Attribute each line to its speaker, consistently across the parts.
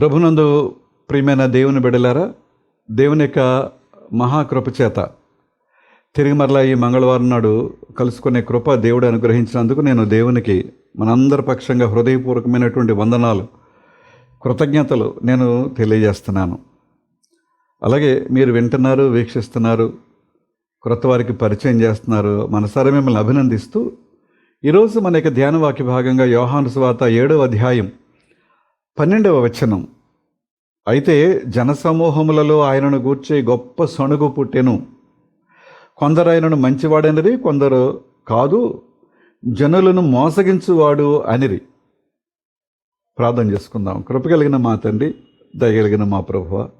Speaker 1: ప్రభునందు ప్రియమైన దేవుని బిడలారా దేవుని యొక్క మహాకృపచేత తిరిగి మరలా ఈ మంగళవారం నాడు కలుసుకునే కృప దేవుడు అనుగ్రహించినందుకు నేను దేవునికి మనందరి పక్షంగా హృదయపూర్వకమైనటువంటి వందనాలు కృతజ్ఞతలు నేను తెలియజేస్తున్నాను. అలాగే మీరు వింటున్నారు వీక్షిస్తున్నారు క్రొత్త వారికి పరిచయం చేస్తున్నారు మనసారా మిమ్మల్ని అభినందిస్తూ ఈరోజు మన యొక్క ధ్యాన వాక్య భాగంగా యోహాను సువాత ఏడవ అధ్యాయం పన్నెండవ వచనం. అయితే జనసమూహములలో ఆయనను గూర్చే గొప్ప సణుగు పుట్టెను. కొందరు ఆయనను మంచివాడనిరి కొందరు కాదు జనులను మోసగించువాడు అనిరి. ప్రార్థన చేసుకుందాం. కృప కలిగిన మా తండ్రి దయగలిగిన మా ప్రభువ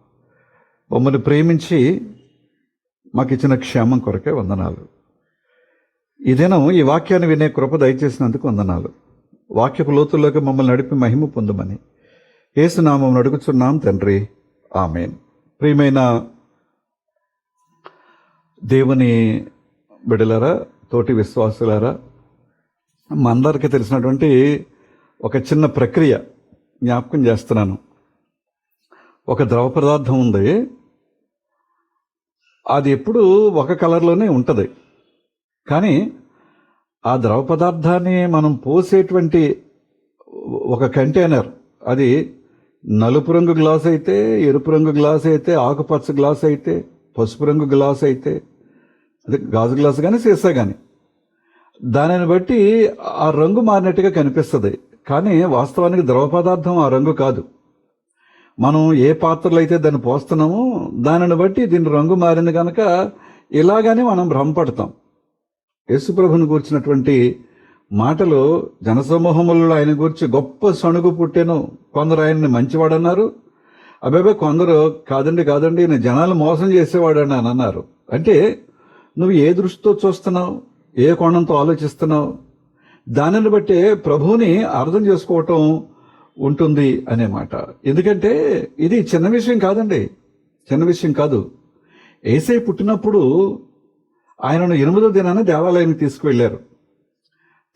Speaker 1: మమ్మల్ని ప్రేమించి మాకు ఇచ్చిన క్షేమం కొరకే వందనాలు. ఈ దినం ఈ వాక్యాన్ని వినే కృప దయచేసినందుకు వందనాలు. వాక్యపు లోతుల్లోకి మమ్మల్ని నడిపి మహిమ పొందమని. ఏసునామం అడుగుచున్నాం తండ్రి. ఆమెన్. ప్రియమైన దేవుని బిడలరా తోటి విశ్వాసులారా మనందరికీ తెలిసినటువంటి ఒక చిన్న ప్రక్రియ జ్ఞాపకం చేస్తున్నాను. ఒక ద్రవ పదార్థం ఉంది. అది ఎప్పుడు ఒక కలర్లోనే ఉంటుంది. కానీ ఆ ద్రవ పదార్థాన్ని మనం పోసేటువంటి ఒక కంటైనర్ అది నలుపు రంగు గ్లాస్ అయితే ఎరుపు రంగు గ్లాస్ అయితే ఆకుపచ్చ గ్లాస్ అయితే పసుపు రంగు గ్లాస్ అయితే అదే గాజు గ్లాస్ కానీ సీసా కానీ దానిని బట్టి ఆ రంగు మారినట్టుగా కనిపిస్తుంది. కానీ వాస్తవానికి ద్రవ పదార్థం ఆ రంగు కాదు. మనం ఏ పాత్రలో అయితే దాన్ని పోస్తున్నామో దానిని బట్టి దీని రంగు మారింది కనుక ఇలాగానే మనం భ్రమపడతాం. యేసుప్రభుని కూర్చున్నటువంటి మాటలు జనసమూహములలో ఆయన గురించి గొప్ప సణుగు పుట్టెను కొందరు ఆయన్ని మంచివాడన్నారు. అబ్బాబే కొందరు కాదండి కాదండి నేను జనాలు మోసం చేసేవాడని అని అన్నారు. అంటే నువ్వు ఏ దృష్టితో చూస్తున్నావు? ఏ కోణంతో ఆలోచిస్తున్నావు? దానిని బట్టే ప్రభువుని అర్థం చేసుకోవటం ఉంటుంది అనే మాట. ఎందుకంటే ఇది చిన్న విషయం కాదండి. చిన్న విషయం కాదు. ఏసై పుట్టినప్పుడు ఆయనను ఎనిమిదో దినాన దేవాలయానికి తీసుకువెళ్ళారు.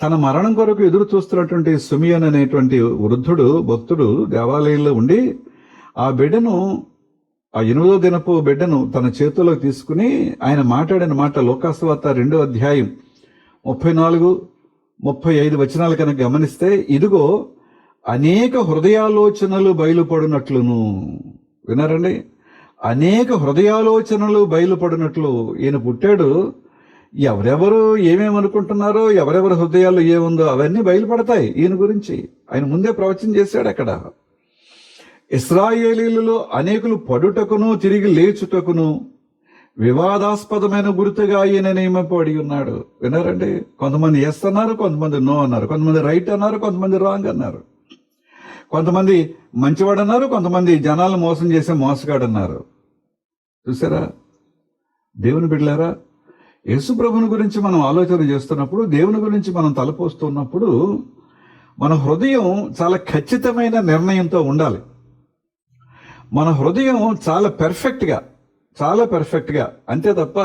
Speaker 1: తన మరణం కొరకు ఎదురు చూస్తున్నటువంటి సుమియన్ అనేటువంటి వృద్ధుడు భక్తుడు దేవాలయంలో ఉండి ఆ బిడ్డను ఆ ఎనిమిదో దినపు బిడ్డను తన చేతుల్లోకి తీసుకుని ఆయన మాట్లాడిన మాట లోకాసువార్త రెండో అధ్యాయం ముప్పై నాలుగు ముప్పై ఐదు వచనాలు కనుక గమనిస్తే ఇదిగో అనేక హృదయాలోచనలు బయలుపడినట్లును. విన్నారండి? అనేక హృదయాలోచనలు బయలుపడినట్లు ఈయన పుట్టాడు. ఎవరెవరు ఏమేమనుకుంటున్నారో ఎవరెవరి హృదయాల్లో ఏముందో అవన్నీ బయలుపడతాయి ఈయన గురించి. ఆయన ముందే ప్రవచనం చేశాడు అక్కడ. ఇస్రాయేలీలలో అనేకులు పడుటకును తిరిగి లేచుటకును వివాదాస్పదమైన గుర్తుగా ఈయన నియమపడి ఉన్నాడు. విన్నారండి? కొంతమంది ఎస్ అన్నారు కొంతమంది నో అన్నారు. కొంతమంది రైట్ అన్నారు కొంతమంది రాంగ్ అన్నారు. కొంతమంది మంచివాడు అన్నారు కొంతమంది జనాలు మోసం చేసే మోసగాడు అన్నారు. చూసారా? దేవుని బిడ్డలారా యేసుప్రభుని గురించి మనం ఆలోచన చేస్తున్నప్పుడు దేవుని గురించి మనం తలపోస్తున్నప్పుడు మన హృదయం చాలా ఖచ్చితమైన నిర్ణయంతో ఉండాలి. మన హృదయం చాలా పెర్ఫెక్ట్గా చాలా పెర్ఫెక్ట్గా అంతే తప్ప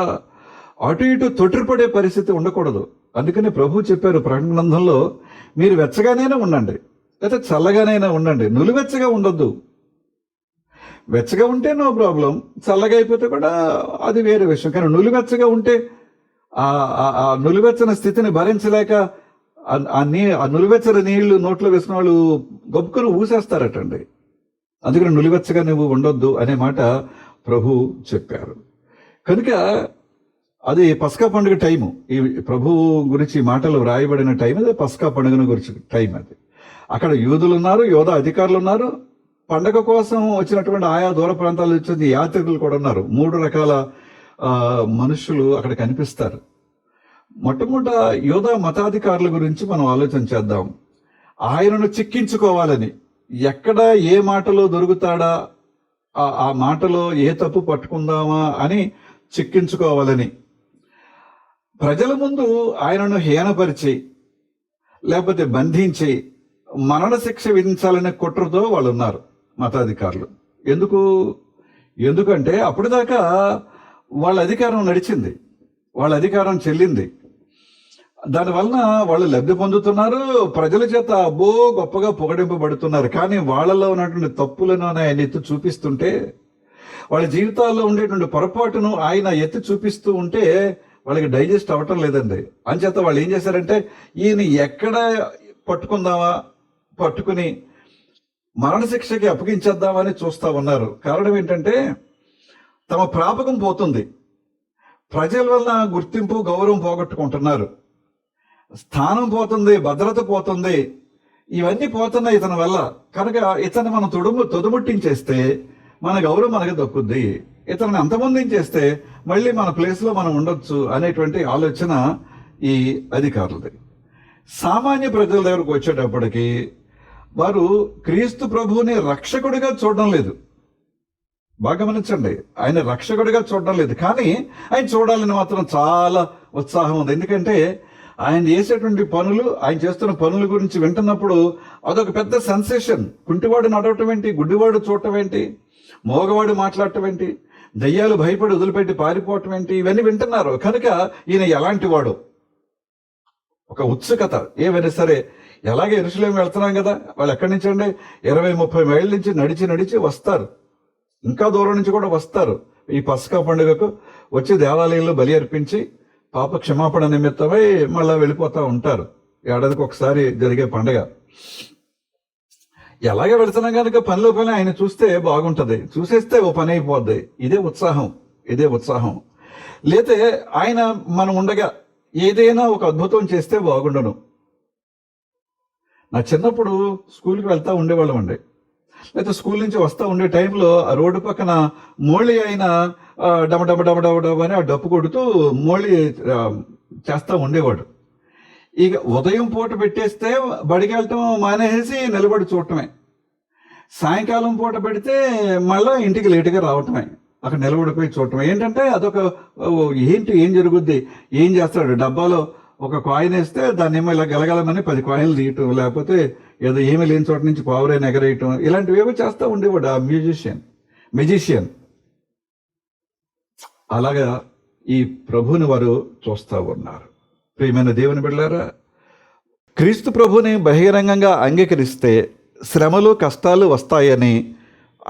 Speaker 1: అటు ఇటు తొట్టిపడే పరిస్థితి ఉండకూడదు. అందుకని ప్రభు చెప్పారు ప్రకటనందంలో మీరు వెచ్చగానైనా ఉండండి లేదా చల్లగానైనా ఉండండి. నులివెచ్చగా ఉండొద్దు. వెచ్చగా ఉంటే నో ప్రాబ్లం చల్లగా అయిపోతే కూడా అది వేరే విషయం. కానీ నులివెచ్చగా ఉంటే ఆ ఆ- నులివెచ్చని స్థితిని భరించలేక ఆ- నీ ఆ నులివెచ్చని నీళ్ళు నోట్లో వేసిన వాళ్ళు గొప్పకుని ఊసేస్తారటండి. అందుకని నులివెచ్చగా నువ్వు ఉండొద్దు అనే మాట ప్రభు చెప్పారు. కనుక అది పస్కా పండుగ టైము. ఈ ప్రభు గురించి మాటలు వ్రాయబడిన టైం అదే పస్కా పండుగను గురించి టైం అది. అక్కడ యూదులు ఉన్నారు యోధ అధికారులు ఉన్నారు పండగ కోసం వచ్చినటువంటి ఆయా దూర ప్రాంతాల నుంచి యాత్రికులు కూడా ఉన్నారు. మూడు రకాల మనుషులు అక్కడ కనిపిస్తారు. మొట్టమొదట యోధ మతాధికారుల గురించి మనం ఆలోచన చేద్దాం. ఆయనను చిక్కించుకోవాలని ఎక్కడ ఏ మాటలో దొరుకుతాడా ఆ- ఆ మాటలో ఏ తప్పు పట్టుకుందామా అని చిక్కించుకోవాలని. ప్రజల ముందు ఆయనను హీనపరిచి లేకపోతే బంధించి మరణశిక్ష విధించాలనే కుట్రతో వాళ్ళు ఉన్నారు మతాధికారులు. ఎందుకు? ఎందుకంటే అప్పటిదాకా వాళ్ళ అధికారం నడిచింది. వాళ్ళ అధికారం చెల్లింది. దానివలన వాళ్ళు లబ్ధి పొందుతున్నారు. ప్రజల చేత అబ్బో గొప్పగా పొగడింపబడుతున్నారు. కానీ వాళ్ళలో ఉన్నటువంటి తప్పులను ఆయన ఎత్తి చూపిస్తుంటే వాళ్ళ జీవితాల్లో ఉండేటువంటి పొరపాటును ఆయన ఎత్తి చూపిస్తూ ఉంటే వాళ్ళకి డైజెస్ట్ అవ్వటం లేదండి. అంచేత వాళ్ళు ఏం చేశారంటే ఈయన ఎక్కడ పట్టుకుందామా పట్టుకుని మరణశిక్షకి అప్పగించేద్దామని చూస్తా ఉన్నారు. కారణం ఏంటంటే తమ ప్రాపకం పోతుంది. ప్రజల వల్ల గుర్తింపు గౌరవం పోగొట్టుకుంటున్నారు. స్థానం పోతుంది భద్రత పోతుంది. ఇవన్నీ పోతున్నాయి ఇతని వల్ల. కనుక ఇతను మనం తొడుము తొదుముట్టించేస్తే మన గౌరవం మనకి దక్కుద్ది. ఇతన్ని అంతమొందించేస్తే మళ్ళీ మన ప్లేస్లో మనం ఉండొచ్చు అనేటువంటి ఆలోచన ఈ అధికారులది. సామాన్య ప్రజల దగ్గరకు వచ్చేటప్పటికి వారు క్రీస్తు ప్రభువుని రక్షకుడిగా చూడడం లేదు. బాగా గమనించండి. ఆయన రక్షకుడిగా చూడడం లేదు. కానీ ఆయన చూడాలని మాత్రం చాలా ఉత్సాహం ఉంది. ఎందుకంటే ఆయన చేసేటువంటి పనులు ఆయన చేస్తున్న పనుల గురించి వింటున్నప్పుడు అదొక పెద్ద సెన్సేషన్. కుంటివాడు నడవటం ఏంటి? గుడ్డివాడు చూడటం ఏంటి? మోగవాడు మాట్లాడటం ఏంటి? దయ్యాలు భయపడి వదిలిపెట్టి పారిపోవటం ఏంటి? ఇవన్నీ వింటున్నారు. కనుక ఈయన ఎలాంటి వాడు? ఒక ఉత్సుకత. ఏమైనా సరే ఎలాగే ఇరుషులేం వెళ్తున్నాం కదా? వాళ్ళు ఎక్కడి నుంచి అండి? ఇరవై ముప్పై మైళ్ళ నుంచి నడిచి నడిచి వస్తారు. ఇంకా దూరం నుంచి కూడా వస్తారు. ఈ పసకా పండుగకు వచ్చి దేవాలయంలో బలి అర్పించి పాప క్షమాపణ నిమిత్తమై మళ్ళీ వెళ్ళిపోతూ ఉంటారు. ఏడాదికి ఒకసారి జరిగే పండుగ. ఎలాగే వెళుతున్నాం కనుక పనిలో పని ఆయన చూస్తే బాగుంటుంది. చూసేస్తే ఓ పని అయిపోద్ది. ఇదే ఉత్సాహం. ఇదే ఉత్సాహం. లేతే ఆయన మనం ఉండగా ఏదైనా ఒక అద్భుతం చేస్తే బాగుండను. నా చిన్నప్పుడు స్కూల్కి వెళ్తా ఉండేవాళ్ళం అండి లేకపోతే స్కూల్ నుంచి వస్తూ ఉండే టైంలో ఆ రోడ్డు పక్కన మోళి అయిన డమ డమ డమ డమ డమ అని ఆ డప్పు కొడుతూ మోళి చేస్తూ ఉండేవాడు. ఇక ఉదయం పూట పెట్టేస్తే బడికి వెళ్ళటం మానేసి నిలబడి చూడటమే. సాయంకాలం పూట పెడితే మళ్ళీ ఇంటికి లేటుగా రావటమే. అక్కడ నిలబడిపోయి చూడటం ఏంటంటే అదొక ఏంటి ఏం జరుగుద్ది? ఏం చేస్తాడు? డబ్బాలో ఒక కాయిన్ వేస్తే దాన్ని ఏమో ఇలా గలగలమని పది కాయిన్లు తీయటం లేకపోతే ఏదో ఏమీ లేని చోట నుంచి పావురైన ఎగరేయటం ఇలాంటివి ఏవో చేస్తూ ఉండేవాడు ఆ మ్యూజిషియన్ మెజిషియన్. అలాగా ఈ ప్రభుని వారు చూస్తూ ఉన్నారు. ప్రియమైన దేవుని బిడ్డారా క్రీస్తు ప్రభుని బహిరంగంగా అంగీకరిస్తే శ్రమలు కష్టాలు వస్తాయని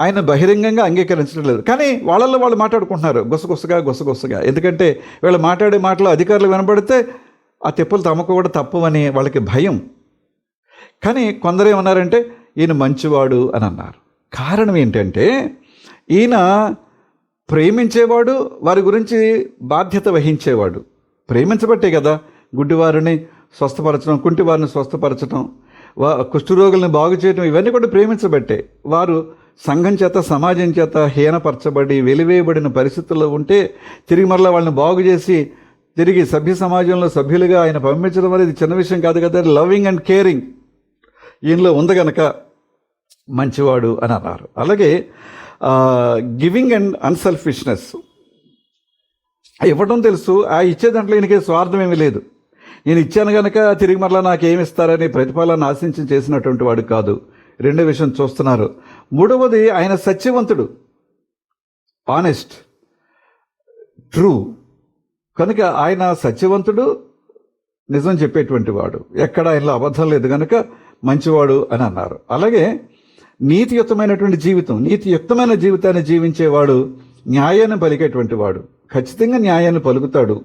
Speaker 1: ఆయన బహిరంగంగా అంగీకరించడం లేదు. కానీ వాళ్ళల్లో వాళ్ళు మాట్లాడుకుంటున్నారు గుసగుసగా గుసగుసగా. ఎందుకంటే వీళ్ళు మాట్లాడే మాటలు అధికారులు వినబడితే ఆ తిప్పులు తమకు కూడా తప్పవని వాళ్ళకి భయం. కానీ కొందరు ఏమన్నారంటే ఈయన మంచివాడు అని అన్నారు. కారణం ఏంటంటే ఈయన ప్రేమించేవాడు వారి గురించి బాధ్యత వహించేవాడు. ప్రేమించబట్టే కదా గుడ్డివారిని స్వస్థపరచడం కుంటివారిని స్వస్థపరచడం వా కుష్ఠరోగుల్ని బాగు చేయడం ఇవన్నీ కూడా ప్రేమించబట్టే. వారు సంఘం చేత సమాజం చేత హీనపరచబడి వెలివేయబడిన పరిస్థితుల్లో ఉంటే తిరిగి మరలా వాళ్ళని బాగు చేసి తిరిగి సభ్య సమాజంలో సభ్యులుగా ఆయన పంపించడం అనేది చిన్న విషయం కాదు కదా లవింగ్ అండ్ కేరింగ్. ఈయనలో ఉంది గనక మంచివాడు అని అన్నారు. అలాగే గివింగ్ అండ్ అన్సెల్ఫిష్నెస్ ఇవ్వడం తెలుసు. ఆ ఇచ్చే దాంట్లో ఈయనకి స్వార్థం ఏమీ లేదు. నేను ఇచ్చాను గనక తిరిగి మరలా నాకేమి ఇస్తారని ప్రతిఫలాన్ని ఆశించి చేసినటువంటి వాడు కాదు. రెండో విషయం చూస్తున్నారు. మూడవది ఆయన సత్యవంతుడు. ఆనెస్ట్ ట్రూ కనుక ఆయన సత్యవంతుడు నిజం చెప్పేటువంటి వాడు. ఎక్కడ ఆయనలో అబద్ధం లేదు కనుక మంచివాడు అని అన్నారు. అలాగే నీతియుక్తమైనటువంటి జీవితం నీతియుక్తమైన జీవితాన్ని జీవించేవాడు న్యాయాన్ని పలికేటువంటి వాడు ఖచ్చితంగా న్యాయాన్ని పలుకుతాడు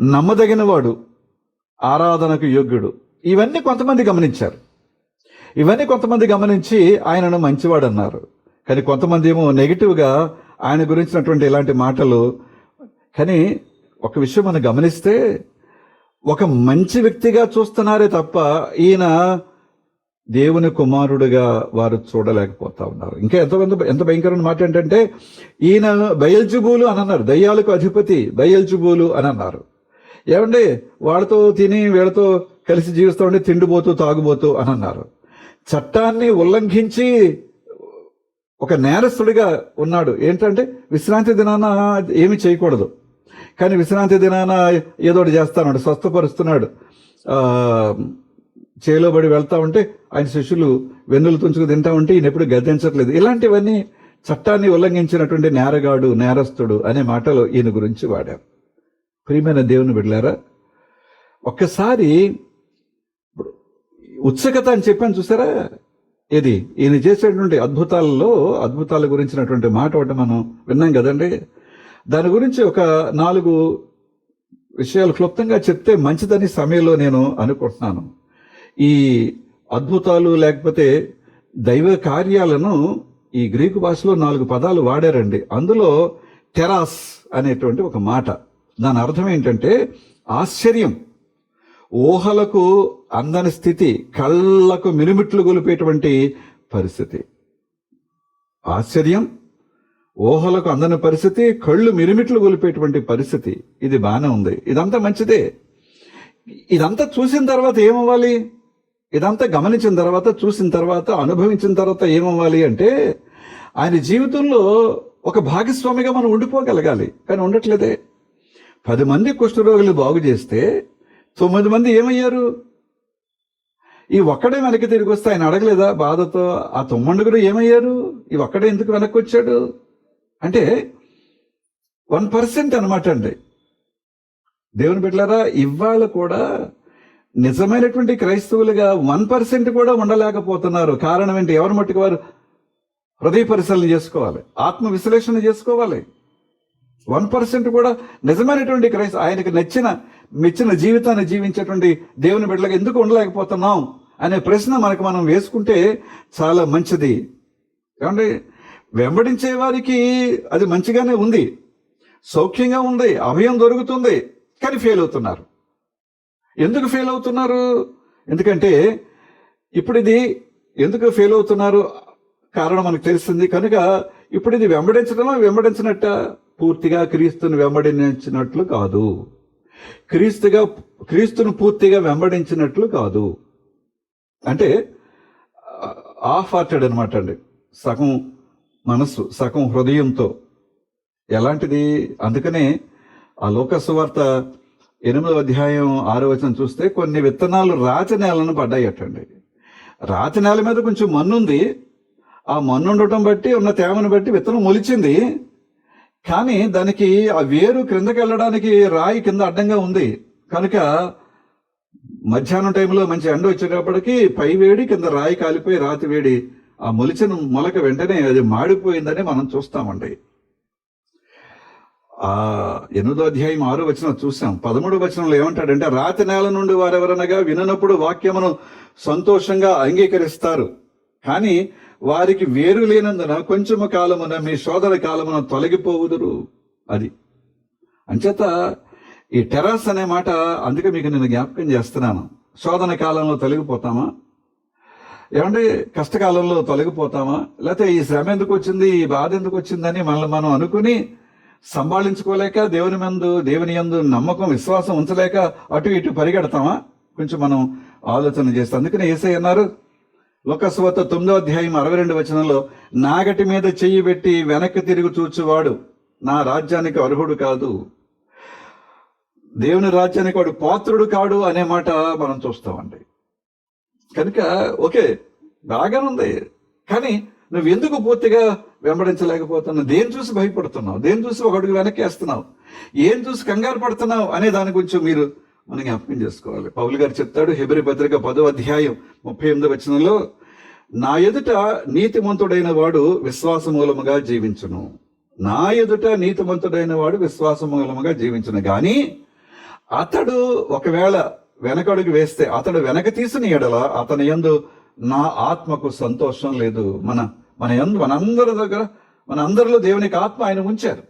Speaker 1: నమ్మదగిన వాడు ఆరాధనకు యోగ్యుడు. ఇవన్నీ కొంతమంది గమనించారు. ఇవన్నీ కొంతమంది గమనించి ఆయనను మంచివాడు అన్నారు. కానీ కొంతమంది ఏమో నెగిటివ్గా ఆయన గురించినటువంటి ఇలాంటి మాటలు కానీ ఒక విషయం మనం గమనిస్తే ఒక మంచి వ్యక్తిగా చూస్తున్నారే తప్ప ఈయన దేవుని కుమారుడిగా వారు చూడలేకపోతా ఉన్నారు. ఇంకా ఎంత ఎంత ఎంత భయంకరమైన మాట ఏంటంటే ఈయన బయల్జుబూలు అని అన్నారు. దయ్యాలకు అధిపతి బయల్జుబూలు అని అన్నారు. ఏమండి వాళ్ళతో తిని వీళ్ళతో కలిసి జీవిస్తూ ఉండి తిండిపోతూ తాగుబోతూ అని అన్నారు. చట్టాన్ని ఉల్లంఘించి ఒక నేరస్తుడిగా ఉన్నాడు. ఏంటంటే విశ్రాంతి దినాన ఏమి చేయకూడదు. కానీ విశ్రాంతి దినాన ఏదో ఒకటి చేస్తాడు స్వస్థపరుస్తున్నాడు చేలోబడి వెళ్తా ఉంటే ఆయన శిష్యులు వెన్నులు తుంచుకు తింటా ఉంటే ఈయన ఎప్పుడు గద్దించట్లేదు. ఇలాంటివన్నీ చట్టాన్ని ఉల్లంఘించినటువంటి నేరగాడు నేరస్తుడు అనే మాటలు ఈయన గురించి వాడారు. ప్రియమైన దేవుని బిడ్డలారా ఒక్కసారి ఉత్సుకత అని చెప్పాను చూసారా? ఇది ఈయన చేసేటువంటి అద్భుతాలలో అద్భుతాల గురించినటువంటి మాట ఒకటి మనం విన్నాం కదండి. దాని గురించి ఒక నాలుగు విషయాలు క్లుప్తంగా చెప్తే మంచిదని సమయంలో నేను అనుకుంటున్నాను. ఈ అద్భుతాలు లేకపోతే దైవ కార్యాలను ఈ గ్రీకు భాషలో నాలుగు పదాలు వాడారండి. అందులో టెరాస్ అనేటువంటి ఒక మాట. దాని అర్థం ఏంటంటే ఆశ్చర్యం. ఊహలకు అందని స్థితి కళ్ళకు మినుమిట్లు గొలిపేటువంటి పరిస్థితి. ఆశ్చర్యం ఊహలకు అందని పరిస్థితి కళ్ళు మిరిమిట్లు గొలిపేటువంటి పరిస్థితి. ఇది బాగానే ఉంది. ఇదంతా మంచిదే. ఇదంతా చూసిన తర్వాత ఏమవ్వాలి? ఇదంతా గమనించిన తర్వాత చూసిన తర్వాత అనుభవించిన తర్వాత ఏమవ్వాలి అంటే ఆయన జీవితంలో ఒక భాగస్వామిగా మనం ఉండిపోగలగాలి. కానీ ఉండట్లేదే. పది మంది కుష్ఠరోగులు బాగు చేస్తే తొమ్మిది మంది ఏమయ్యారు? ఈ ఒక్కడే వెనక్కి తిరిగి వస్తే ఆయన అడగలేదా బాధతో ఆ తొమ్మండుగురు ఏమయ్యారు? ఈ ఒక్కడే ఎందుకు వెనక్కి వచ్చాడు? అంటే వన్ పర్సెంట్ అనమాట అండి. దేవుని బిడ్డలారా ఇవాళ కూడా నిజమైనటువంటి క్రైస్తవులుగా వన్ పర్సెంట్ కూడా ఉండలేకపోతున్నారు. కారణం ఏంటి? ఎవరి మట్టుకు వారు హృదయ పరిశీలన చేసుకోవాలి ఆత్మ విశ్లేషణ చేసుకోవాలి. వన్ పర్సెంట్ కూడా నిజమైనటువంటి క్రైస్త ఆయనకు నచ్చిన మెచ్చిన జీవితాన్ని జీవించేటువంటి దేవుని బిడ్డలకు ఎందుకు ఉండలేకపోతున్నాం? అనే ప్రశ్న మనకు మనం వేసుకుంటే చాలా మంచిది. ఏమండి? వెంబడించే వారికి అది మంచిగానే ఉంది సౌఖ్యంగా ఉంది అభయం దొరుకుతుంది కానీ ఫెయిల్ అవుతున్నారు ఎందుకు ఫెయిల్ అవుతున్నారు ఎందుకంటే ఇప్పుడు ఇది ఎందుకు ఫెయిల్ అవుతున్నారు కారణం మనకు తెలిసింది కనుక ఇప్పుడు ఇది వెంబడించడమో వెంబడించినట్ట పూర్తిగా క్రీస్తుని వెంబడించినట్లు కాదు క్రీస్తుగా క్రీస్తును పూర్తిగా వెంబడించినట్లు కాదు అంటే ఆఫ్ హార్టెడ్ అనమాట అండి సగం మనస్సు సగం హృదయంతో. ఎలాంటిది? అందుకనే ఆ లోకసువార్త ఎనిమిదో అధ్యాయం ఆరో వచనం చూస్తే కొన్ని విత్తనాలు రాతి నేలను పడ్డాయటండి. రాతి నేల మీద కొంచెం మన్నుంది. ఆ మన్ను ఉండటం బట్టి ఉన్న తేమను బట్టి విత్తనం మొలిచింది. కానీ దానికి ఆ వేరు క్రిందకి వెళ్ళడానికి రాయి కింద అడ్డంగా ఉంది. కనుక మధ్యాహ్నం టైంలో మంచి ఎండ వచ్చేటప్పటికి పై వేడి కింద రాయి కాలిపోయి రాతి వేడి ఆ మొలిచిన మొలక వెంటనే అది మాడిపోయిందని మనం చూస్తామండి. ఆ ఎనిమిదో అధ్యాయం ఆరు వచనం చూసాం. పదమూడు వచనంలో ఏమంటాడంటే రాతి నేల నుండి వారెవరనగా విననప్పుడు వాక్యమును సంతోషంగా అంగీకరిస్తారు. కానీ వారికి వేరు లేనందున కొంచెము కాలమున మీ శోధన కాలమున తొలగిపోవుదురు అది. అంచేత ఈ టెరాస్ అనే మాట అందుకే మీకు నేను జ్ఞాపకం చేస్తున్నాను. శోధన కాలంలో తొలగిపోతామా? ఏమంటే కష్టకాలంలో తొలగిపోతామా? లేకపోతే ఈ శ్రమ ఎందుకు వచ్చింది ఈ బాధ ఎందుకు వచ్చిందని మనల్ని మనం అనుకుని సంభాళించుకోలేక దేవుని మందు దేవుని యందు నమ్మకం విశ్వాసం ఉంచలేక అటు ఇటు పరిగెడతామా? కొంచెం మనం ఆలోచన చేస్తాం. అందుకని ఏసై అన్నారు లోకస్వత తొమ్మిదో అధ్యాయం అరవై రెండు వచనంలో నాగటి మీద చెయ్యి పెట్టి వెనక్కి తిరిగి చూచువాడు నా రాజ్యానికి అర్హుడు కాదు. దేవుని రాజ్యానికి వాడు పాత్రుడు కాడు అనే మాట మనం చూస్తామండి. కనుక ఓకే బాగానే ఉంది. కానీ నువ్వు ఎందుకు పూర్తిగా వెంబడించలేకపోతున్నావు? దేని చూసి భయపడుతున్నావు? దేని చూసి ఒక అడుగు వెనక్కేస్తున్నావు? ఏం చూసి కంగారు పడుతున్నావు అనే దాని గురించి మీరు మనం జ్ఞాపకం చేసుకోవాలి. పౌలు గారు చెప్తాడు హెబ్రి పత్రిక పదో అధ్యాయం ముప్పై ఎనిమిది వచనంలో నా ఎదుట నీతిమంతుడైన వాడు విశ్వాస మూలముగా జీవించును. నా ఎదుట నీతిమంతుడైన వాడు విశ్వాస మూలముగా జీవించును. కానీ అతడు ఒకవేళ వెనకడుగు వేస్తే అతడు వెనక తీసిన ఎడల అతని ఎందు నా ఆత్మకు సంతోషం లేదు. మన మన యందు మనందరి దగ్గర మన అందరిలో దేవునికి ఆత్మ ఆయన ఉంచారు.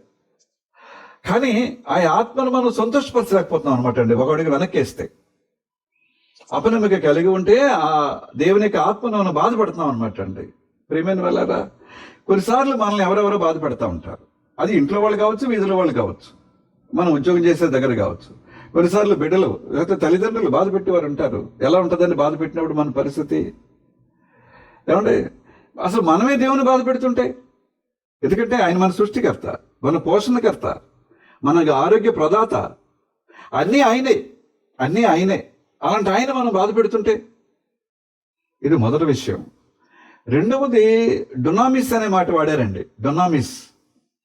Speaker 1: కానీ ఆ ఆత్మను మనం సంతోషపరచలేకపోతున్నాం అనమాట అండి. ఒకడికి వెనక్కేస్తే అపనమ్మక కలిగి ఉంటే ఆ దేవునికి ఆత్మను మనం బాధపడుతున్నాం అనమాట అండి. ప్రేమైన వెళ్ళారా కొన్నిసార్లు మనల్ని ఎవరెవరో బాధపడుతూ ఉంటారు. అది ఇంట్లో వాళ్ళు కావచ్చు వీధిలో వాళ్ళు కావచ్చు. మనం ఉద్యోగం చేసే దగ్గర కావచ్చు. కొన్నిసార్లు బిడ్డలు లేకపోతే తల్లిదండ్రులు బాధ పెట్టేవారు ఉంటారు. ఎలా ఉంటుందని బాధ పెట్టినప్పుడు మన పరిస్థితి? ఏమండి? అసలు మనమే దేవుని బాధ పెడుతుంటే? ఎందుకంటే ఆయన మన సృష్టికర్త మన పోషణకర్త మన ఆరోగ్య ప్రదాత. అన్నీ ఆయనే అన్నీ ఆయనే. అలాంటి ఆయన మనం బాధ పెడుతుంటే? ఇది మొదటి విషయం. రెండవది డొనామిస్ అనే మాట వాడారండి. డొనామిస్.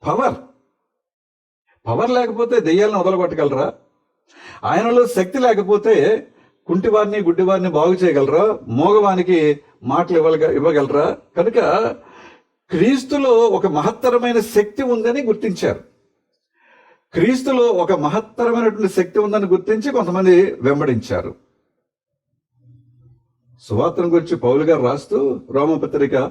Speaker 1: పవర్. పవర్ లేకపోతే దెయ్యాలను వదలగొట్టగలరా? ఆయనలో శక్తి లేకపోతే కుంటివారిని గుడ్డివారిని బాగు చేయగలరా? మోగవానికి మాటలు ఇవ్వగ ఇవ్వగలరా? కనుక క్రీస్తులో ఒక మహత్తరమైన శక్తి ఉందని గుర్తించారు. క్రీస్తులో ఒక మహత్తరమైనటువంటి శక్తి ఉందని గుర్తించి కొంతమంది వెంబడించారు. సువార్తను గురించి పౌలు గారు రాస్తూ రోమపత్రిక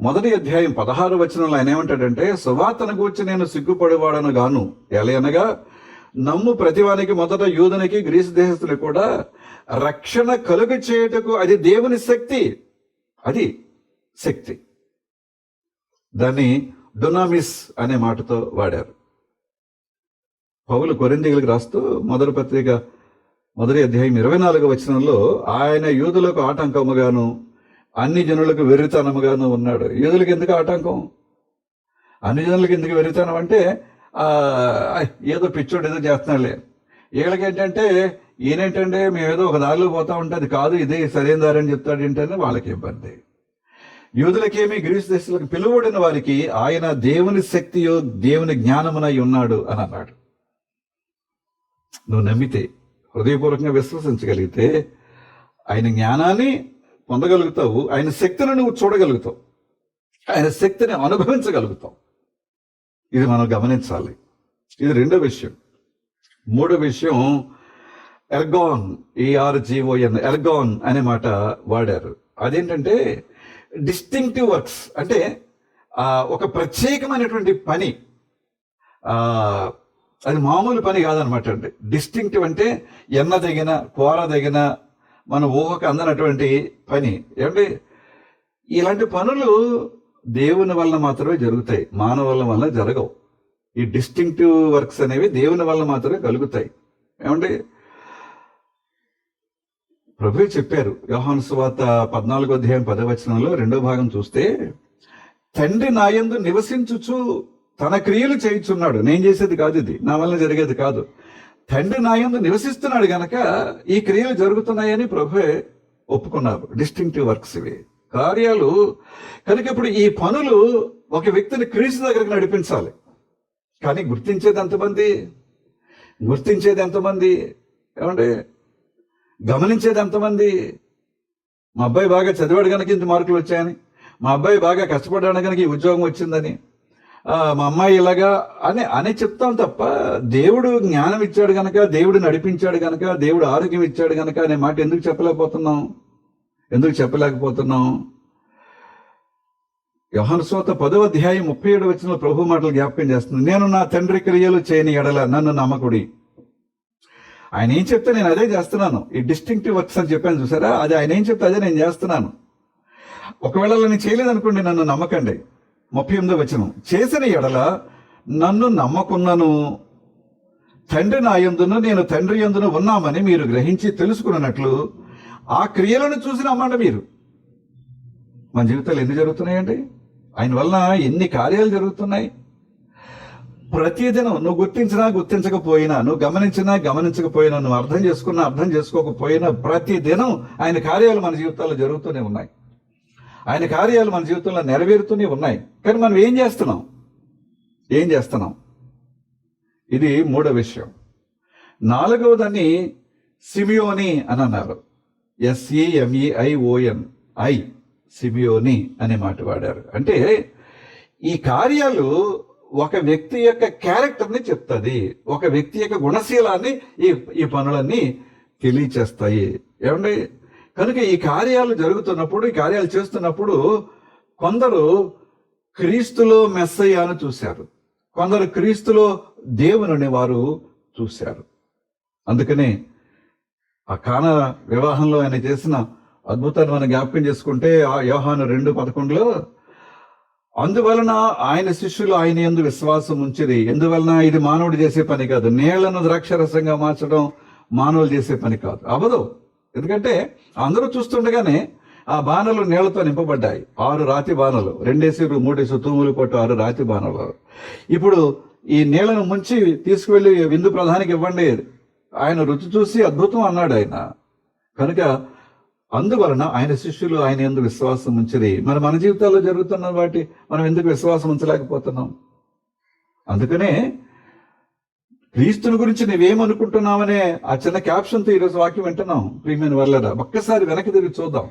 Speaker 1: మొదటి అధ్యాయం పదహారు వచనంలో ఆయన ఏమంటాడంటే సువార్తను గురించి నేను సిగ్గుపడేవాడను గాను ఎలయనగా నమ్ము ప్రతివానికి మొదట యూదునికి గ్రీసు దేశస్తులకు కూడా రక్షణ కలుగు చేయుటకు అది దేవుని శక్తి. అది శక్తి. దాన్ని డొనామిస్ అనే మాటతో వాడారు. పౌలు కొరిందిగలకు రాస్తూ మొదటి పత్రిక మొదటి అధ్యాయం ఇరవై నాలుగు వచనంలో ఆయన యూదులకు ఆటంకముగాను అన్ని జనులకు వెర్రితనముగాను ఉన్నాడు. యూదులకు ఎందుకు ఆటంకం? అన్ని జనులకు ఎందుకు వెర్రితనం అంటే ఏదో పిచ్చోడు ఏదో చేస్తున్నాడులే. వీళ్ళకి ఏంటంటే ఈయనేంటంటే మేము ఏదో ఒక దారిలో పోతా ఉంటే అది కాదు ఇదే సరైన దారి అని చెప్తాడు ఏంటంటే వాళ్ళకి ఇబ్బంది. యూదులకేమి గ్రీసు దేశాలకు పిలువడిన వారికి ఆయన దేవుని శక్తియో దేవుని జ్ఞానమునై ఉన్నాడు అని అన్నాడు. నువ్వు నమ్మితే హృదయపూర్వకంగా విశ్వసించగలిగితే ఆయన జ్ఞానాన్ని పొందగలుగుతావు ఆయన శక్తిని నువ్వు చూడగలుగుతావు ఆయన శక్తిని అనుభవించగలుగుతావు. ఇది మనం గమనించాలి. ఇది రెండో విషయం. మూడో విషయం ఎర్గాన్ ఏఆర్జిఓఎన్ ఎర్గాన్ అనే మాట వాడారు. అదేంటంటే డిస్టింక్టివ్ వర్క్స్ అంటే ఒక ప్రత్యేకమైనటువంటి పని అది మామూలు పని కాదనమాట అండి. డిస్టింక్టివ్ అంటే ఎన్నదగిన కోరదగిన మన ఊహకు అందనటువంటి పని. ఏమంటే ఇలాంటి పనులు దేవుని వల్ల మాత్రమే జరుగుతాయి. మానవుల వల్ల జరగవు. ఈ డిస్టింక్టివ్ వర్క్స్ అనేవి దేవుని వల్ల మాత్రమే కలుగుతాయి. ఏమంటే ప్రభు చెప్పారు యోహాను సువార్త పద్నాలుగో అధ్యాయం పదవచనంలో రెండో భాగం చూస్తే తండ్రి నాయందు నివసించుచు తన క్రియలు చేయుచున్నాడు. నేను చేసేది కాదు ఇది. నా వల్ల జరిగేది కాదు. తండ్రి నాయందు నివసిస్తున్నాడు గనక ఈ క్రియలు జరుగుతున్నాయని ప్రభువే ఒప్పుకున్నారు. డిస్టింక్టివ్ వర్క్స్ ఇవి. కార్యాలు కనుక ఇప్పుడు ఈ పనులు ఒక వ్యక్తిని క్రీస్తు దగ్గరికి నడిపించాలి. కానీ గుర్తించేది ఎంతమంది? గుర్తించేది ఎంతమంది? ఏమంటే గమనించేది ఎంతమంది? మా అబ్బాయి బాగా చదివాడు కనుక ఇంత మార్కులు వచ్చాయని మా అబ్బాయి బాగా కష్టపడ్డాడు కనుక ఈ ఉద్యోగం వచ్చిందని మా అమ్మాయి ఇలాగా అని అని చెప్తాం తప్ప దేవుడు జ్ఞానం ఇచ్చాడు కనుక దేవుడు నడిపించాడు కనుక దేవుడు ఆరోగ్యం ఇచ్చాడు కనుక అనే మాట ఎందుకు చెప్పలేకపోతున్నాం? ఎందుకు చెప్పలేకపోతున్నాం? యోహాను సోత పదవ అధ్యాయం ముప్పై ఏడు వచ్చిన ప్రభు మాటలు జ్ఞాపకం చేస్తుంది. నేను నా తండ్రి క్రియలు చేయని ఎడల నన్ను నమ్మకుడి. ఆయన ఏం చెప్తే నేను అదే చేస్తున్నాను. ఈ డిస్టింక్టివ్ వర్క్స్ అని చెప్పాను చూసారా? అది ఆయన ఏం చెప్తే అదే నేను చేస్తున్నాను. ఒకవేళ అలా నేను చేయలేదనుకోండి నన్ను నమ్మకండి. ముప్పై ఎనిమిదో వచ్చిన చేసిన ఎడల నన్ను నమ్మకున్నాను. తండ్రి నా యందును నేను తండ్రి యందును ఉన్నామని మీరు గ్రహించి తెలుసుకున్నట్లు ఆ క్రియలను చూసి నమ్మండి మీరు. మన జీవితాలు ఎన్ని జరుగుతున్నాయండి? ఆయన వలన ఎన్ని కార్యాలు జరుగుతున్నాయి? ప్రతిదినం నువ్వు గుర్తించినా గుర్తించకపోయినా నువ్వు గమనించినా గమనించకపోయినా నువ్వు అర్థం చేసుకున్నా అర్థం చేసుకోకపోయినా ప్రతిదినం ఆయన కార్యాలు మన జీవితాల్లో జరుగుతూనే ఉన్నాయి. ఆయన కార్యాలు మన జీవితంలో నెరవేరుతూనే ఉన్నాయి. కానీ మనం ఏం చేస్తున్నాం? ఏం చేస్తున్నాం? ఇది మూడో విషయం. నాలుగవదని సిమియోని అని అన్నారు. ఎస్ఈఎంఈఐఓఎన్ ఐ సిమియోని అనే మాట వాడారు. అంటే ఈ కార్యాలు ఒక వ్యక్తి యొక్క క్యారెక్టర్ని చెప్తుంది ఒక వ్యక్తి యొక్క గుణశీలాన్ని ఈ ఈ పనులన్నీ తెలియచేస్తాయి. ఏమండి? కనుక ఈ కార్యాలు జరుగుతున్నప్పుడు ఈ కార్యాలు చేస్తున్నప్పుడు కొందరు క్రీస్తులో మెస్సయ్యాను చూశారు. కొందరు క్రీస్తులో దేవునని వారు చూశారు. అందుకనే ఆ కాన వివాహంలో ఆయన చేసిన అద్భుతాన్ని మనం జ్ఞాపకం చేసుకుంటే ఆ యోహాను రెండు పదకొండులో అందువలన ఆయన శిష్యులు ఆయన ఎందు విశ్వాసం ఉంచిది ఎందువలన ఇది మానవుడు చేసే పని కాదు. నీళ్ళను ద్రాక్షరసంగా మార్చడం మానవులు చేసే పని కాదు. అవదు ఎందుకంటే అందరూ చూస్తుండగానే ఆ బాణలు నీళ్ళతో నింపబడ్డాయి. ఆరు రాతి బాణలు. రెండేసి మూడేసి తూములు కొట్టు ఆరు రాతి బాణలు. ఇప్పుడు ఈ నీళ్ళను ముంచి తీసుకువెళ్ళి విందు ప్రధానికి ఇవ్వండి. ఆయన రుచి చూసి అద్భుతం అన్నాడు ఆయన. కనుక అందువలన ఆయన శిష్యులు ఆయన ఎందుకు విశ్వాసం ఉంచరి. మరి మన జీవితాల్లో జరుగుతున్న వాటి మనం ఎందుకు విశ్వాసం ఉంచలేకపోతున్నాం? అందుకనే క్రీస్తుని గురించి నువ్వేమనుకుంటున్నావనే ఆ చిన్న క్యాప్షన్తో ఈరోజు వాక్యం వింటున్నాం ప్రియమైన వర్లరా. ఒక్కసారి వెనక్కి తిరిగి చూద్దాం.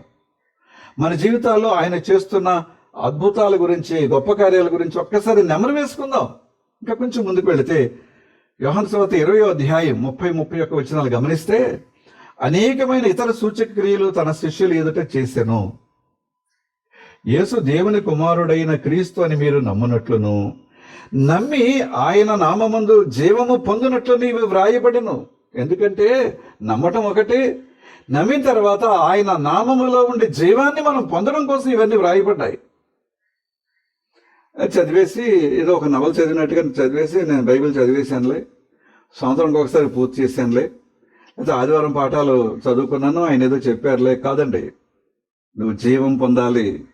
Speaker 1: మన జీవితాల్లో ఆయన చేస్తున్న అద్భుతాల గురించి గొప్ప కార్యాల గురించి ఒక్కసారి నెమరు వేసుకుందాం. ఇంకా కొంచెం ముందుకు వెళితే యోహన్ సవత ఇరవై అధ్యాయం ముప్పై ముప్పై ఒక్క వచనాలు గమనిస్తే అనేకమైన ఇతర సూచక క్రియలు తన శిష్యులు ఎదుట చేశాను యేసు దేవుని కుమారుడైన క్రీస్తు అని మీరు నమ్మునట్లును. నమ్మి ఆయన నామందు జీవము పొందినట్లు ఇవి వ్రాయబడను. ఎందుకంటే నమ్మటం ఒకటి. నమ్మిన తర్వాత ఆయన నామములో ఉండే జీవాన్ని మనం పొందడం కోసం ఇవన్నీ వ్రాయబడ్డాయి. చదివేసి ఏదో ఒక నవల చదివినట్టుగా చదివేసి నేను బైబిల్ చదివేశానులే. సంవత్సరానికి ఒకసారి పూర్తి చేశానులే. అయితే ఆదివారం పాఠాలు చదువుకున్నాను ఆయన ఏదో చెప్పారులే. కాదండి నువ్వు జీవం పొందాలి.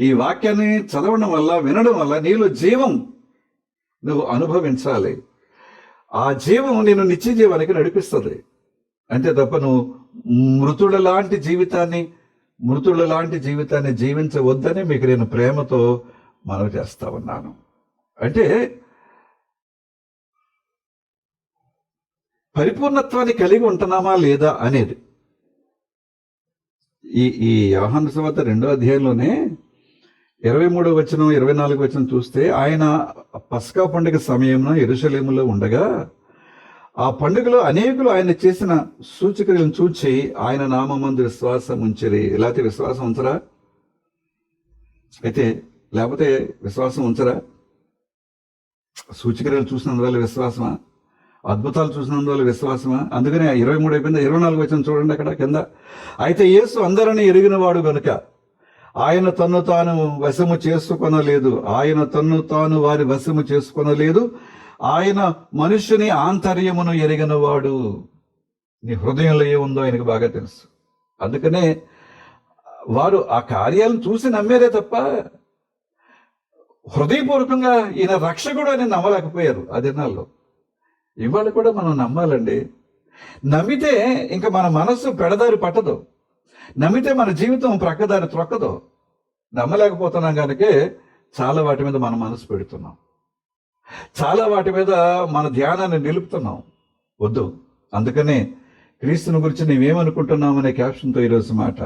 Speaker 1: ఈ వాక్యాన్ని చదవడం వల్ల వినడం వల్ల నీలో జీవం నువ్వు అనుభవించాలి. ఆ జీవం నేను నిత్య జీవానికి నడిపిస్తుంది. అంతే తప్ప నువ్వు మృతుల లాంటి జీవితాన్ని మృతుల లాంటి జీవితాన్ని జీవించవద్దని మీకు నేను ప్రేమతో మనవి చేస్తా ఉన్నాను. అంటే పరిపూర్ణత్వాన్ని కలిగి ఉంటున్నామా లేదా అనేది. ఈ ఈ వ్యవహాన తర్వాత రెండో అధ్యాయంలోనే ఇరవై మూడో వచనం ఇరవై నాలుగు వచనం చూస్తే ఆయన పస్కా పండుగ సమయంలో ఎరుసలేములో ఉండగా ఆ పండుగలో అనేకులు ఆయన చేసిన సూచకలను చూచి ఆయన నామందు విశ్వాసం ఉంచరి. లేకపోతే విశ్వాసం ఉంచరా? అయితే లేకపోతే విశ్వాసం ఉంచరా? సూచక్రియలు చూసినందువల్ల విశ్వాసమా? అద్భుతాలు చూసినందువల్ల విశ్వాసమా? అందుకనే ఇరవై మూడు అయిపోయింది. ఇరవై నాలుగు వచ్చిన చూడండి అక్కడ కింద. అయితే యేసు అందరిని ఎరిగినవాడు గనుక ఆయన తన్ను తాను వశము చేసుకొనలేదు. ఆయన తన్ను తాను వారి వశము చేసుకొనలేదు. ఆయన మనుష్యుని ఆంతర్యమును ఎరిగినవాడు. నీ హృదయంలో ఏముందో ఆయనకు బాగా తెలుసు. అందుకనే వారు ఆ కార్యాలను చూసి నమ్మారే తప్ప హృదయపూర్వకంగా ఈయన రక్షకుడు అని నమ్మలేకపోయారు ఆ దినాల్లో. ఇవాళ కూడా మనం నమ్మాలండి. నమ్మితే ఇంకా మన మనస్సు పెడదారి పట్టదు. నమ్మితే మన జీవితం ప్రక్కదారి త్రొక్కదు. నమ్మలేకపోతున్నాం కనుకే చాలా వాటి మీద మన మనసు పెడుతున్నాం. చాలా వాటి మీద మన ధ్యానాన్ని నిలుపుతున్నాం. వద్దు. అందుకనే క్రీస్తుని గురించి నీవేమనుకుంటున్నామనే క్యాప్షన్తో ఈరోజు మాట.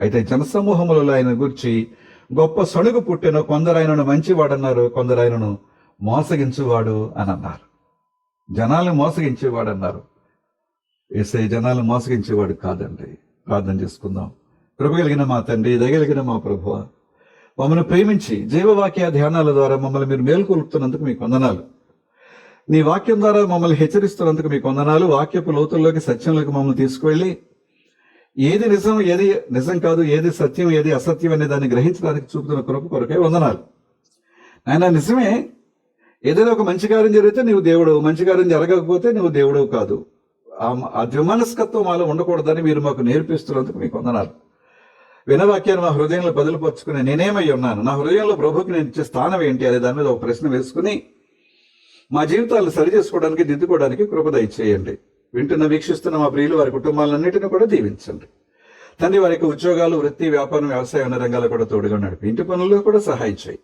Speaker 1: అయితే జనసమూహములలో ఆయన గురించి గొప్ప సణుగు పుట్టిన కొందరు ఆయనను మంచివాడన్నారు కొందరు ఆయనను మోసగించువాడు అని అన్నారు జనాలను మోసగించేవాడు అన్నారు ఏసై జనాలను మోసగించేవాడు కాదండి. ప్రార్థన చేసుకుందాం. కృపగలిగిన మా తండ్రి దయగలిగిన మా ప్రభువ మమ్మల్ని ప్రేమించి జీవవాక్య ధ్యానాల ద్వారా మమ్మల్ని మీరు మేల్కొల్పుతున్నందుకు మీకు వందనాలు. నీ వాక్యం ద్వారా మమ్మల్ని హెచ్చరిస్తున్నందుకు మీకు వందనాలు. వాక్యపు లోతుల్లోకి సత్యంలోకి మమ్మల్ని తీసుకువెళ్ళి ఏది నిజం ఏది నిజం కాదు ఏది సత్యం ఏది అసత్యం అనే దాన్ని గ్రహించడానికి చూపుతున్న కృప కొరకే వందనాలు. ఆయన నిజమే. ఏదైనా ఒక మంచి కార్యం జరిగితే నువ్వు దేవుడు మంచి కార్యం జరగకపోతే నువ్వు దేవుడు కాదు. ఆ- ద్విమనస్కత్వం మాలో ఉండకూడదని మీరు మాకు నేర్పిస్తున్నందుకు మీకు వందనాలు. వినవాక్యాన్ని మా హృదయంలో బదులుపరుచుకుని నేనేమై ఉన్నాను? నా హృదయంలో ప్రభుకి నేను ఇచ్చే స్థానం ఏంటి అనే దాని మీద ఒక ప్రశ్న వేసుకుని మా జీవితాలను సరి చేసుకోవడానికి దిద్దుకోవడానికి కృప దయచేయండి. వింటున్న వీక్షిస్తున్న మా ప్రియులు వారి కుటుంబాలన్నింటినీ కూడా దీవించండి. తండ్రి వారికి ఉద్యోగాలు వృత్తి వ్యాపారం వ్యవసాయం అన్న రంగాలు కూడా తోడుగా నడిపి ఇంటి పనుల్లో కూడా సహాయం చేయి.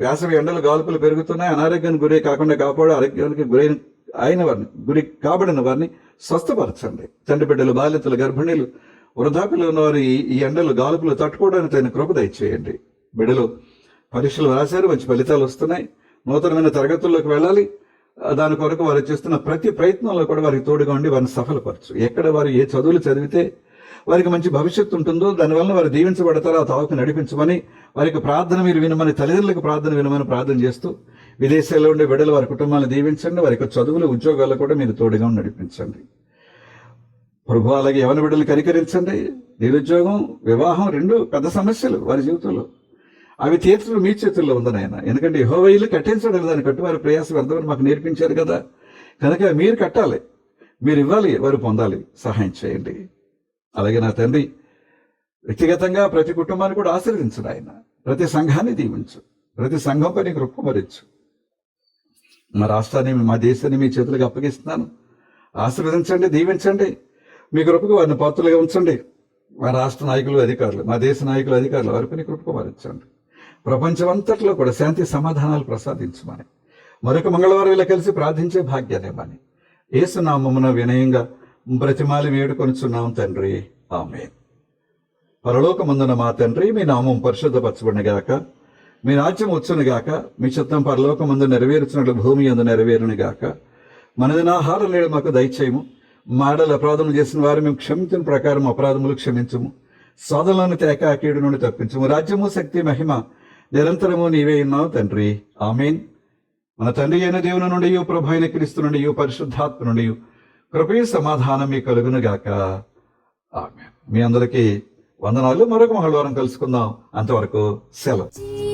Speaker 1: వేసవి ఎండలు గాల్పులు పెరుగుతున్నాయి అనారోగ్యానికి గురి కాకుండా కాపాడు ఆరోగ్యానికి గురైన అయిన వారిని గురి కాబడిన వారిని స్వస్థపరచండి. తండ్రి బిడ్డలు బాలింతలు గర్భిణీలు వృద్ధాప్యులు ఉన్నవారు ఈ ఎండలు గాలుపులు తట్టుకోవడానికి తగిన కృప దయచేయండి. బిడ్డలు పరీక్షలు రాశారు మంచి ఫలితాలు వస్తున్నాయి. నూతనమైన తరగతుల్లోకి వెళ్ళాలి. దాని కొరకు వారు చేస్తున్న ప్రతి ప్రయత్నంలో కూడా వారికి తోడుగా ఉండి వారిని సఫలపరచు. ఎక్కడ వారు ఏ చదువులు చదివితే వారికి మంచి భవిష్యత్తు ఉంటుందో దానివల్ల వారు దీవించబడతారో ఆ తావుకు నడిపించమని వారికి ప్రార్థన మీరు వినమని తల్లిదండ్రులకు ప్రార్థన వినమని ప్రార్థన చేస్తూ విదేశాల్లో ఉండే బిడ్డలు వారి కుటుంబాలను దీవించండి వారికి చదువులు ఉద్యోగాల్లో కూడా మీరు తోడుగా ఉండి నడిపించండి. ప్రభు అలాగే యవన బిడ్డలు కనికరించండి. నిరుద్యోగం వివాహం రెండు పెద్ద సమస్యలు వారి జీవితంలో. అవి తీర్చడం మీ చేతుల్లో ఉంది ఆయన ఎందుకంటే యెహోవా ఇల్లు కట్టించడం దాన్ని కట్టు వారి ప్రయాసం వ్యర్థమని మాకు నేర్పించారు కదా. కనుక మీరు కట్టాలి. మీరు ఇవ్వాలి వారు పొందాలి. సహాయం చేయండి. అలాగే నా తండ్రి వ్యక్తిగతంగా ప్రతి కుటుంబాన్ని కూడా ఆశీర్వదించడు ఆయన ప్రతి సంఘాన్ని దీవించు. ప్రతి సంఘం పని కృపమరించు మా రాష్ట్రాన్ని మా దేశాన్ని మీ చేతులకు అప్పగిస్తున్నాను. ఆశీర్వదించండి దీవించండి. మీ కృపకు వారిని పాత్రలుగా ఉంచండి. మా రాష్ట్ర నాయకులు అధికారులు మా దేశ నాయకులు అధికారులు వారి పని కృపకు మరించండి ప్రపంచమంతట్లో కూడా శాంతి సమాధానాలు ప్రసాదించమని. మరొక మంగళవారం ఇలా కలిసి ప్రార్థించే భాగ్యాన్ని ఏసునామమున వినయంగా బ్రతిమాలి వేడుకొనుచున్నాం తండ్రి. ఆమె పరలోకమందున మా తండ్రి మీ నామం పరిశుద్ధపరచబడినగాక మీ రాజ్యం వచ్చునుగాక మీ చిత్తం పరలోకమందు నెరవేర్చినట్లు భూమి అందు నెరవేరునుగాక మనదిన ఆహారం లేడు మాకు దయచేయము. మాడలు అపరాధం చేసిన వారు మేము క్షమించిన ప్రకారం అపరాధములు క్షమించము. సోదరులను తేక కీడు నుండి తప్పించము. రాజ్యము శక్తి మహిమ నిరంతరము నీవే ఉన్నావు తండ్రి. ఆమెన్. మన తండ్రి అయిన దేవుని నుండి ప్రభు అయిన క్రీస్తు నుండి పరిశుద్ధాత్మ నుండి కృపయ సమాధానం మీ కలుగును గాక. ఆమె మీ అందరికీ వందనాలు. మరొక మహళవారం కలుసుకుందాం. అంతవరకు సెలవు.